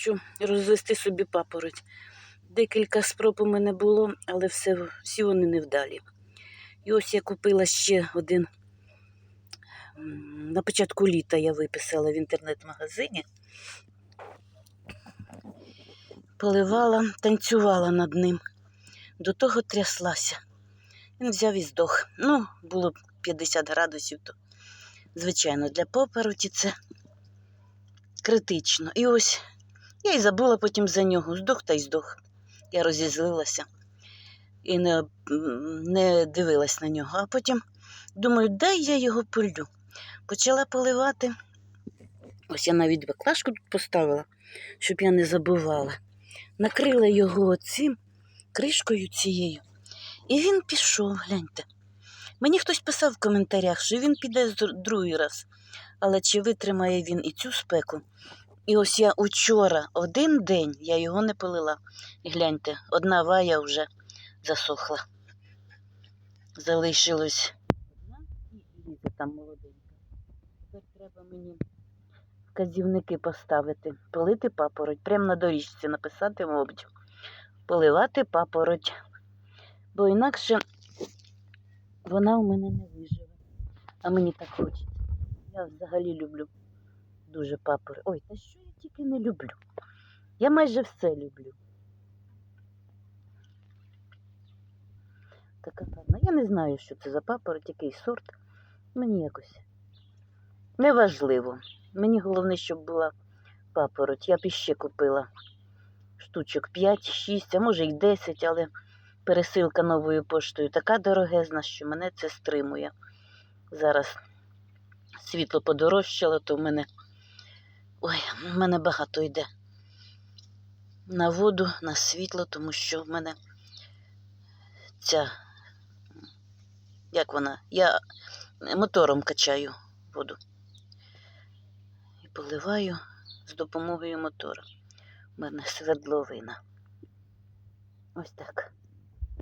хочу розвести собі папороть. Декілька спроб у мене було, але все, всі вони невдалі. І ось я купила ще один. На початку літа я виписала в інтернет-магазині. Поливала, танцювала над ним. До того тряслася. Він взяв і здох. Ну, було 50 градусів, то, звичайно, для папороті це критично. І ось я й забула потім за нього. Здох та й здох. Я розізлилася і не, не дивилась на нього. А потім думаю, дай я його полю. Почала поливати. Ось я навіть баклажку тут поставила, щоб я не забувала. Накрила його цим кришкою цією. І він пішов, гляньте. Мені хтось писав в коментарях, що він піде другий раз. Але чи витримає він і цю спеку? І ось я учора один день я його не полила. Гляньте, одна вая вже засохла. Залишилось і там молоденька. Тепер треба мені вказівники поставити, полити папороть, прямо на доріжці написати, мабуть, поливати папороть. Бо інакше вона у мене не виживе. А мені так хочеться. Я взагалі люблю дуже папороть. Ой, та що я тільки не люблю? Я майже все люблю. Така гарна. Я не знаю, що це за папороть, який сорт. Мені якось неважливо. Мені головне, щоб була папороть. Я б іще купила штучок 5-6, а може й 10, але пересилка новою поштою така дорогезна, що мене це стримує. Зараз світло подорожчало, то в мене. Ой, в мене багато йде на воду, на світло, тому що в мене ця, як вона, я мотором качаю воду і поливаю з допомогою мотора. У мене свердловина. Ось так.